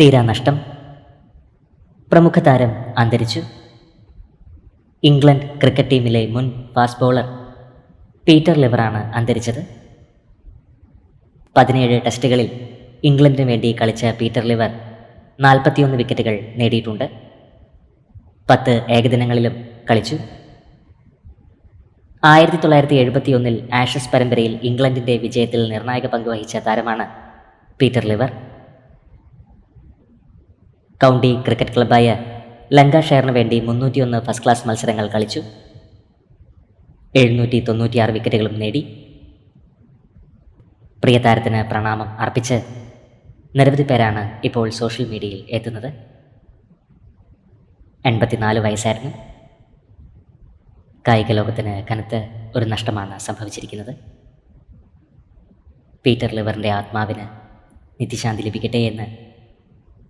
തീരാ നഷ്ടം. പ്രമുഖ താരം അന്തരിച്ചു. ഇംഗ്ലണ്ട് ക്രിക്കറ്റ് ടീമിലെ മുൻ ഫാസ്റ്റ് ബോളർ പീറ്റർ ലിവറാണ് അന്തരിച്ചത്. പതിനേഴ് ടെസ്റ്റുകളിൽ ഇംഗ്ലണ്ടിന് വേണ്ടി കളിച്ച പീറ്റർ ലിവർ നാൽപ്പത്തിയൊന്ന് വിക്കറ്റുകൾ നേടിയിട്ടുണ്ട്. പത്ത് ഏകദിനങ്ങളിലും കളിച്ചു. ആയിരത്തി തൊള്ളായിരത്തി എഴുപത്തി ഒന്നിൽ ആഷസ് പരമ്പരയിൽ ഇംഗ്ലണ്ടിന്റെ വിജയത്തിൽ നിർണായക പങ്ക് വഹിച്ച താരമാണ് പീറ്റർ ലിവർ. കൗണ്ടി ക്രിക്കറ്റ് ക്ലബ്ബായ ലങ്കാഷെയറിന് വേണ്ടി മുന്നൂറ്റിയൊന്ന് ഫസ്റ്റ് ക്ലാസ് മത്സരങ്ങൾ കളിച്ചു. എഴുന്നൂറ്റി തൊണ്ണൂറ്റിയാറ് വിക്കറ്റുകളും നേടി. പ്രിയ താരത്തിന് പ്രണാമം അർപ്പിച്ച് നിരവധി പേരാണ് ഇപ്പോൾ സോഷ്യൽ മീഡിയയിൽ എത്തുന്നത്. എൺപത്തിനാല് വയസ്സായിരുന്നു. കായിക ലോകത്തിന് കനത്ത ഒരു നഷ്ടമാണ് സംഭവിച്ചിരിക്കുന്നത്. പീറ്റർ ലിവറിന്റെ ആത്മാവിന് നിത്യശാന്തി ലഭിക്കട്ടെ എന്ന്